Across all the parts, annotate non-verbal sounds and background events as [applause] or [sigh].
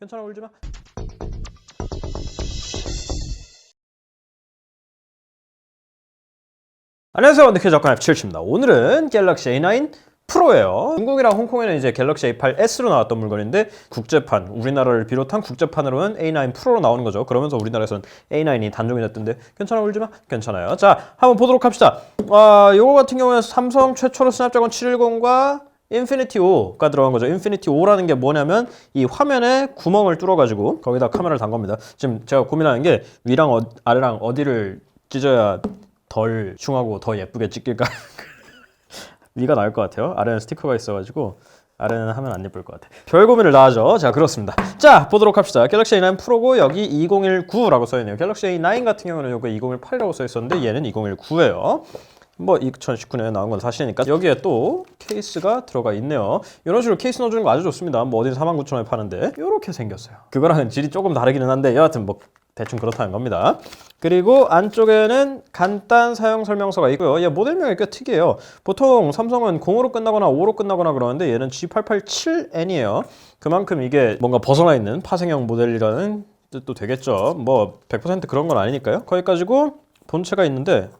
괜찮아 울지 마. 안녕하세요 원더키 작가 F7입니다. 오늘은 갤럭시 A9 프로예요. 중국이랑 홍콩에는 이제 갤럭시 A8S로 나왔던 물건인데 국제판, 우리나라를 비롯한 국제판으로는 A9 프로로 나오는 거죠. 그러면서 우리나라에서는 A9이 단종이 됐던데 괜찮아 울지 마? 괜찮아요. 자, 한번 보도록 합시다. 아, 요거 같은 경우는 삼성 최초로 스냅드래곤 710과 인피니티 5가 들어간 거죠. 인피니티 5라는 게 뭐냐면 이 화면에 구멍을 뚫어가지고 거기다 카메라를 단 겁니다. 지금 제가 고민하는 게 위랑 어, 아래랑 어디를 찢어야 덜 흉하고 더 예쁘게 찍힐까? [laughs] 위가 나을 것 같아요. 아래는 스티커가 있어가지고 아래는 하면 안 예쁠 것 같아. 별 고민을 다 하죠. 자 그렇습니다. 자 보도록 합시다. 갤럭시 A9 프로고 여기 2019라고 써있네요. 갤럭시 A9 같은 경우는 여기 2018이라고 써있었는데 얘는 2019예요. 뭐 2019년에 나온 건 사실이니까 여기에 또 케이스가 들어가 있네요. 이런 식으로 케이스 넣어주는 거 아주 좋습니다. 뭐 어딘 49,000원에 파는데 이렇게 생겼어요. 그거랑은 질이 조금 다르기는 한데 여하튼 뭐 대충 그렇다는 겁니다. 그리고 안쪽에는 간단 사용 설명서가 있고요. 얘 모델명이 꽤 특이해요. 보통 삼성은 0으로 끝나거나 5로 끝나거나 그러는데 얘는 G887N이에요. 그만큼 이게 뭔가 벗어나 있는 파생형 모델이라는 뜻도 되겠죠. 뭐 100% 그런 건 아니니까요. 거기까지고 본체가 있는데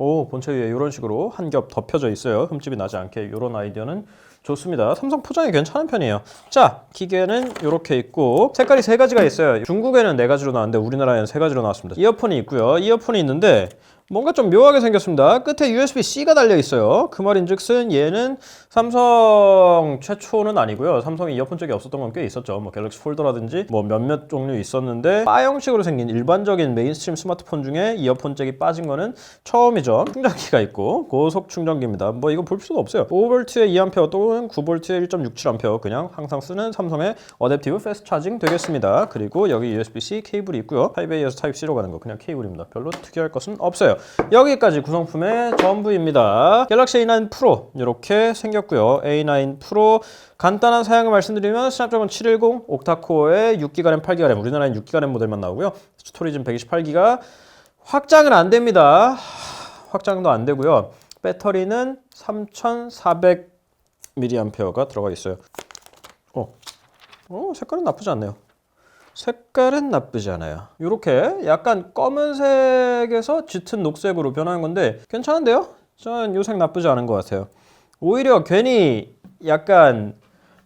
오 본체 위에 이런 식으로 한 겹 덮여져 있어요. 흠집이 나지 않게 이런 아이디어는 좋습니다. 삼성 포장이 괜찮은 편이에요. 자 기계는 이렇게 있고 색깔이 세 가지가 있어요. 중국에는 네 가지로 나왔는데 우리나라에는 세 가지로 나왔습니다. 이어폰이 있고요. 이어폰이 있는데 뭔가 좀 묘하게 생겼습니다. 끝에 USB-C가 달려 있어요. 그 말인즉슨 얘는 삼성 최초는 아니고요. 삼성이 이어폰 쪽이 없었던 건 꽤 있었죠. 뭐 갤럭시 폴더라든지 뭐 몇몇 종류 있었는데 바 형식으로 생긴 일반적인 메인스트림 스마트폰 중에 이어폰 잭이 빠진 거는 처음이죠. 충전기가 있고 고속 충전기입니다. 뭐 이거 볼 필요도 없어요. 5V에 2A 또는 9V에 1.67A 그냥 항상 쓰는 삼성의 어댑티브 패스트 차징 되겠습니다. 그리고 여기 USB-C 케이블이 있고요. 타입A에서 타입C로 가는 거 그냥 케이블입니다. 별로 특이할 것은 없어요. 여기까지 구성품의 전부입니다. 갤럭시 A9 프로 이렇게 생겼고요. A9 프로 간단한 사양을 말씀드리면 스냅드래곤 710 옥타코어에 6기가 램, 8기가 램 우리나라엔 6기가 램 모델만 나오고요. 스토리지는 128기가 확장은 안 됩니다. 확장도 안 되고요. 배터리는 3,400mAh가 들어가 있어요. 어, 어 색깔은 나쁘지 않네요. 색깔은 나쁘지 않아요. 이렇게 약간 검은색에서 짙은 녹색으로 변하는 건데 괜찮은데요? 저는 이색 나쁘지 않은 것 같아요. 오히려 괜히 약간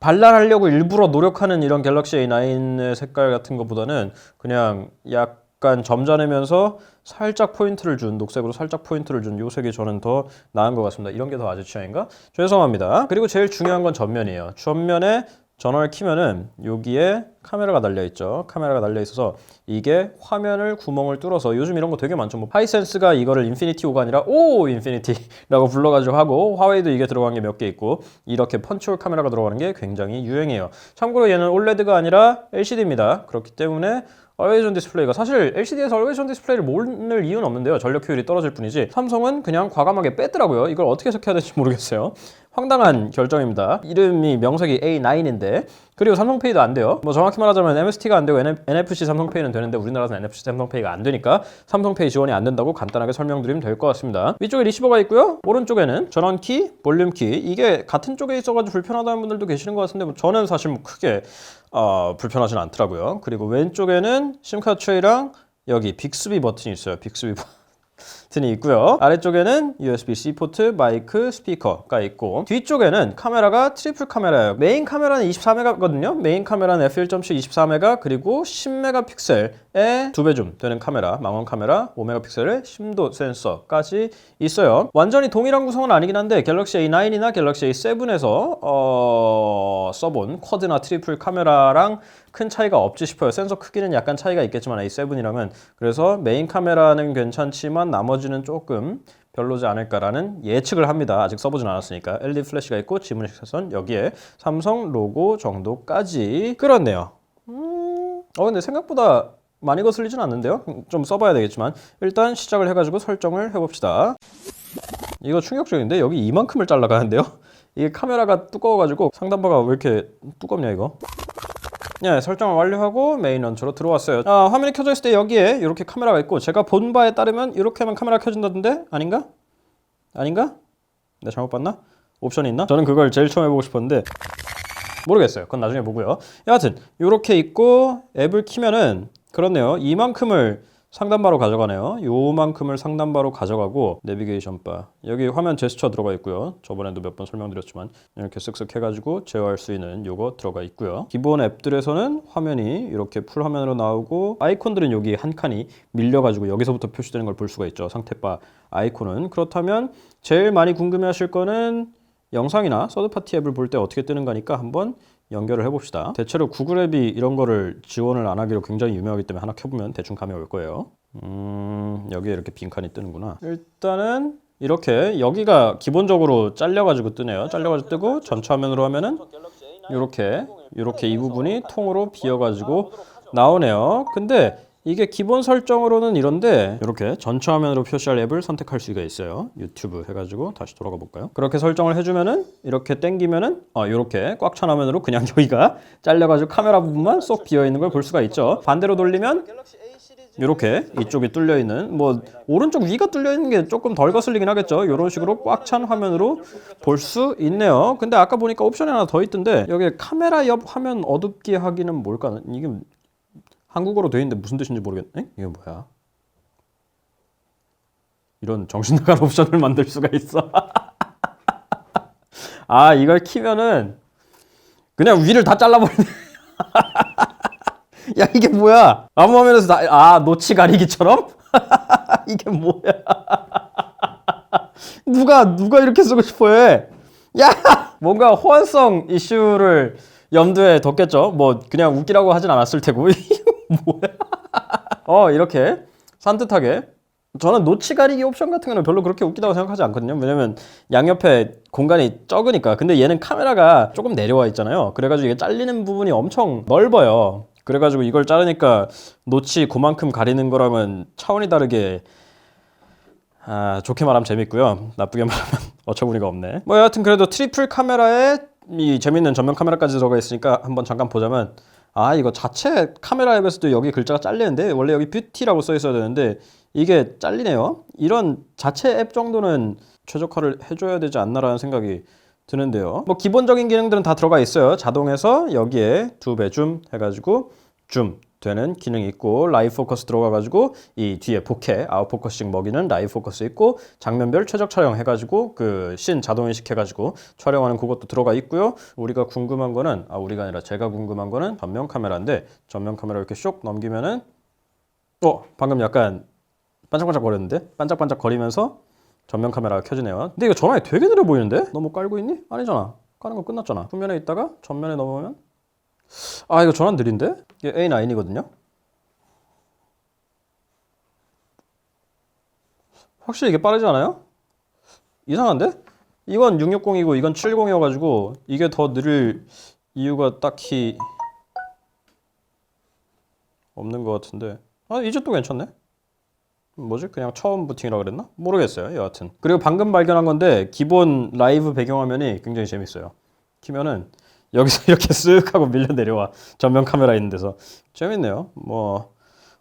발랄하려고 일부러 노력하는 이런 갤럭시 A9의 색깔 같은 것보다는 그냥 약 간 점잖으면서 살짝 포인트를 준 녹색으로 살짝 포인트를 준이 색이 저는 더 나은 것 같습니다. 이런 게 더 아주 취향인가? 죄송합니다. 그리고 제일 중요한 건 전면이에요. 전면에 전원을 키면은 여기에 카메라가 달려 있죠. 카메라가 달려 있어서 이게 화면을 구멍을 뚫어서 요즘 이런 거 되게 많죠. 뭐 하이센스가 이거를 인피니티 5가 아니라 오 인피니티라고 [laughs] 불러가지고 하고 화웨이도 이게 들어간 게 몇 개 있고 이렇게 펀치홀 카메라가 들어가는 게 굉장히 유행해요. 참고로 얘는 OLED가 아니라 LCD입니다. 그렇기 때문에 Always on 디스플레이가 사실 LCD에서 Always on 디스플레이를 모을 이유는 없는데요. 전력 효율이 떨어질 뿐이지 삼성은 그냥 과감하게 뺐더라고요. 이걸 어떻게 해석해야 될지 모르겠어요. 황당한 결정입니다. 이름이 명색이 A9인데 그리고 삼성페이도 안 돼요. 뭐 정확히 말하자면 MST가 안 되고 NFC 삼성페이는 되는데 우리나라는 NFC 삼성페이가 안 되니까 삼성페이 지원이 안 된다고 간단하게 설명드리면 될 것 같습니다. 위쪽에 리시버가 있고요. 오른쪽에는 전원키, 볼륨키 이게 같은 쪽에 있어가지고 불편하다는 분들도 계시는 것 같은데 뭐 저는 사실 뭐 크게 어, 불편하진 않더라고요. 그리고 왼쪽에는 심카드 트레이랑 여기 빅스비 버튼이 있어요. 빅스비 버튼 이 있고요. 아래쪽에는 USB-C 포트, 마이크, 스피커가 있고 뒤쪽에는 카메라가 트리플 카메라예요. 메인 카메라는 24메가거든요. 메인 카메라는 f1.7 24메가 그리고 10메가픽셀의 두배좀 되는 카메라, 망원 카메라, 5메가픽셀의 심도 센서까지 있어요. 완전히 동일한 구성은 아니긴 한데 갤럭시 A9이나 갤럭시 A7에서 어... 써본 쿼드나 트리플 카메라랑 큰 차이가 없지 싶어요. 센서 크기는 약간 차이가 있겠지만 A7이랑은 그래서 메인 카메라는 괜찮지만 나머지는 조금 별로지 않을까라는 예측을 합니다. 아직 써보진 않았으니까 LED 플래시가 있고 지문 식 사선 여기에 삼성 로고 정도까지 그렇네요. 음, 어 근데 생각보다 많이 거슬리진 않는데요. 좀 써봐야 되겠지만 일단 시작을 해가지고 설정을 해봅시다. 이거 충격적인데 여기 이만큼을 잘라가는데요. [laughs] 이게 카메라가 두꺼워가지고 상단바가 왜 이렇게 두껍냐 이거. 네, 설정을 완료하고 메인 런처로 들어왔어요. 아, 화면이 켜져 있을 때 여기에 이렇게 카메라가 있고 제가 본 바에 따르면 이렇게 하면 카메라가 켜진다던데 아닌가? 아닌가? 내가 잘못 봤나? 옵션이 있나? 저는 그걸 제일 처음 해보고 싶었는데 모르겠어요. 그건 나중에 보고요. 여하튼 이렇게 있고 앱을 키면은 그렇네요. 이만큼을 상단바로 가져가네요. 요만큼을 상단바로 가져가고 내비게이션 바 여기 화면 제스처 들어가 있고요. 저번에도 몇 번 설명드렸지만 이렇게 쓱쓱 해가지고 제어할 수 있는 요거 들어가 있고요. 기본 앱들에서는 화면이 이렇게 풀 화면으로 나오고 아이콘들은 여기 한 칸이 밀려가지고 여기서부터 표시되는 걸 볼 수가 있죠. 상태바 아이콘은 그렇다면 제일 많이 궁금해하실 거는 영상이나 서드파티 앱을 볼 때 어떻게 뜨는 거니까 한번 연결을 해봅시다. 대체로 구글 앱이 이런 거를 지원을 안 하기로 굉장히 유명하기 때문에 하나 켜보면 대충 감이 올 거예요. 음, 여기에 이렇게 빈칸이 뜨는구나. 일단은 이렇게 여기가 기본적으로 잘려가지고 뜨네요. 잘려가지고 뜨고 전체 화면으로 하면은 이렇게 이렇게 이 부분이 통으로 비어가지고 나오네요. 근데 이게 기본 설정으로는 이런데 이렇게 전체 화면으로 표시할 앱을 선택할 수가 있어요. 유튜브 해가지고 다시 돌아가 볼까요? 그렇게 설정을 해주면은 이렇게 땡기면은 어, 이렇게 꽉 찬 화면으로 그냥 [laughs] 여기가 잘려가지고 카메라 부분만 쏙 비어 있는 걸 볼 수가 있죠. 반대로 돌리면 이렇게 이쪽이 뚫려 있는 뭐 오른쪽 위가 뚫려 있는 게 조금 덜 거슬리긴 하겠죠. 이런 식으로 꽉 찬 화면으로 볼 수 있네요. 근데 아까 보니까 옵션이 하나 더 있던데 여기 카메라 옆 화면 어둡게 하기는 뭘까? 이게 한국어로 돼 있는데 무슨 뜻인지 모르겠네. 이게 뭐야? 이런 정신 나간 [laughs] 옵션을 만들 수가 있어. [laughs] 아 이걸 키면은 그냥 위를 다 잘라버리네. [laughs] 야 이게 뭐야? 아무 화면에서 다, 아 노치 가리기처럼? 이게 뭐야? 누가 누가 이렇게 쓰고 싶어해? 야 뭔가 호환성 이슈를 염두에 뒀겠죠. 뭐 그냥 웃기라고 하진 않았을 테고 뭐야? [laughs] 어 이렇게 산뜻하게 저는 노치 가리기 옵션 같은 거는 별로 그렇게 웃기다고 생각하지 않거든요. 왜냐면 양옆에 공간이 적으니까. 근데 얘는 카메라가 조금 내려와 있잖아요. 그래가지고 이게 잘리는 부분이 엄청 넓어요. 그래가지고 이걸 자르니까 노치 그만큼 가리는 거랑은 차원이 다르게 아, 좋게 말하면 재밌고요. 나쁘게 [laughs] 말하면 어처구니가 없네. 뭐 여하튼 그래도 트리플 카메라에 이 재밌는 전면 카메라까지 들어가 있으니까 한번 잠깐 보자면 아 이거 자체 카메라 앱에서도 여기 글자가 잘리는데 원래 여기 뷰티라고 써 있어야 되는데 이게 잘리네요. 이런 자체 앱 정도는 최적화를 해줘야 되지 않나라는 생각이 드는데요. 뭐 기본적인 기능들은 다 들어가 있어요. 자동에서 여기에 두 배 줌 해가지고 줌 되는 기능이 있고 라이브 포커스 들어가가지고 이 뒤에 보케 아웃 포커싱 먹이는 라이브 포커스 있고 장면별 최적 촬영 해가지고 그 신 자동 인식 해가지고 촬영하는 그것도 들어가 있고요. 우리가 궁금한 거는 아 우리가 아니라 제가 궁금한 거는 전면 카메라인데 전면 카메라 이렇게 쇽 넘기면은 어 방금 약간 반짝반짝 거렸는데 반짝반짝 거리면서 전면 카메라가 켜지네요. 근데 이거 전화기 되게 느려 보이는데? 너 뭐 깔고 있니? 아니잖아. 까는 거 끝났잖아. 후면에 있다가 전면에 넘어오면 아 이거 전환 느린데? 이게 A9이거든요. 확실히 이게 빠르지 않아요? 이상한데? 이건 660이고 이건 70이어가지고 이게 더 느릴 이유가 딱히 없는 것 같은데 아 이제 또 괜찮네 뭐지? 그냥 처음 부팅이라 그랬나? 모르겠어요 여하튼 그리고 방금 발견한 건데 기본 라이브 배경화면이 굉장히 재밌어요 키면은 여기서 [laughs] 이렇게 쓱 하고 밀려 내려와. 전면 카메라 있는 데서. 재밌네요. 뭐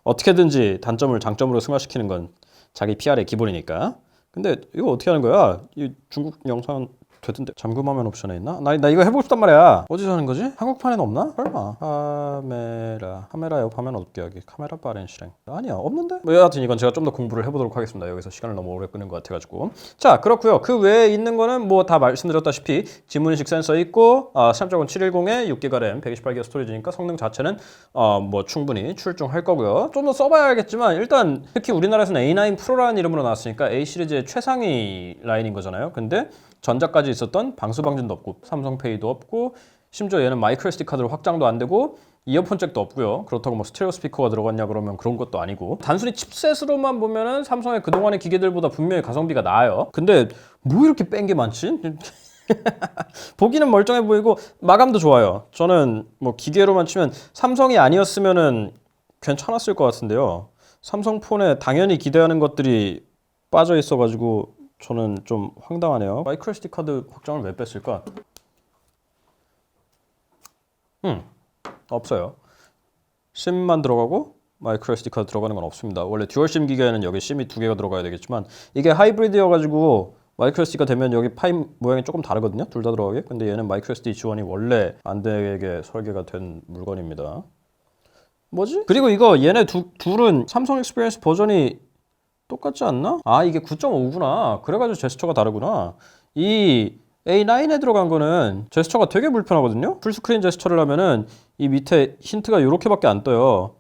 어떻게든지 단점을 장점으로 승화시키는 건 자기 PR의 기본이니까. 근데 이거 어떻게 하는 거야? 이 중국 영상 되던데. 잠금화면 옵션에 있나? 나, 나 이거 해보고 싶단 말이야. 어디서 하는 거지? 한국판에는 없나? 설마. 카메라. 카메라 옆 화면 어둡게 하기. 카메라 빠른 실행. 아니야. 없는데? 뭐 여하튼 이건 제가 좀 더 공부를 해보도록 하겠습니다. 여기서 시간을 너무 오래 끄는 것 같아가지고. 자 그렇고요. 그 외에 있는 거는 뭐 다 말씀드렸다시피 지문인식 센서 있고 아, 스냅드래곤 710에 6기가 램 128기가 스토리지니까 성능 자체는 어, 뭐 충분히 출중할 거고요. 좀 더 써봐야 알겠지만 일단 특히 우리나라에서는 A9 프로라는 이름으로 나왔으니까 A 시리즈의 최상위 라인인 거잖아요. 근데 전작까지 있었던 방수 방진도 없고 삼성페이도 없고 심지어 얘는 마이크로 SD 카드로 확장도 안 되고 이어폰 잭도 없고요. 그렇다고 뭐 스테레오 스피커가 들어갔냐 그러면 그런 것도 아니고 단순히 칩셋으로만 보면은 삼성의 그동안의 기계들보다 분명히 가성비가 나아요. 근데 뭐 이렇게 뺀 게 많지? [laughs] 보기는 멀쩡해 보이고 마감도 좋아요. 저는 뭐 기계로만 치면 삼성이 아니었으면은 괜찮았을 것 같은데요. 삼성 폰에 당연히 기대하는 것들이 빠져 있어가지고 저는 좀 황당하네요. 마이크로 SD 카드 확장을 왜 뺐을까? 음, 없어요. 심만 들어가고 마이크로 SD 카드 들어가는 건 없습니다. 원래 듀얼 심 기계에는 여기 심이 두 개가 들어가야 되겠지만 이게 하이브리드여가지고 마이크로 SD가 되면 여기 파임 모양이 조금 다르거든요. 둘 다 들어가게. 근데 얘는 마이크로 SD 지원이 원래 안 되게 설계가 된 물건입니다. 뭐지? 그리고 이거 얘네 두, 둘은 삼성 익스피리언스 버전이 똑같지 않나? 아 이게 9.5구나. 그래가지고 제스처가 다르구나. 이 A9에 들어간 거는 제스처가 되게 불편하거든요. 풀스크린 제스처를 하면은 이 밑에 힌트가 이렇게밖에 안 떠요.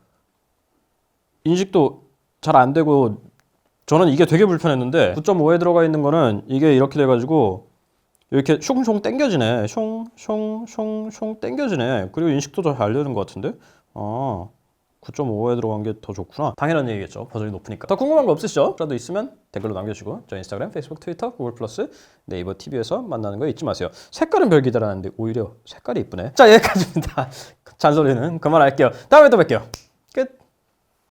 인식도 잘 안 되고 저는 이게 되게 불편했는데 9.5에 들어가 있는 거는 이게 이렇게 돼가지고 이렇게 숑숑 땡겨지네. 숑숑숑숑 땡겨지네. 그리고 인식도 더잘 되는 것 같은데. 아 9.5에 들어간 게 더 좋구나. 당연한 얘기겠죠. 버전이 높으니까. 더 궁금한 거 없으시죠? 라도 있으면 댓글로 남겨주시고 저 인스타그램, 페이스북, 트위터, 구글 플러스, 네이버 TV에서 만나는 거 잊지 마세요. 색깔은 별 기대라는데 오히려 색깔이 이쁘네. 자 여기까지입니다. [laughs] 잔소리는 그만할게요. 다음에 또 뵐게요.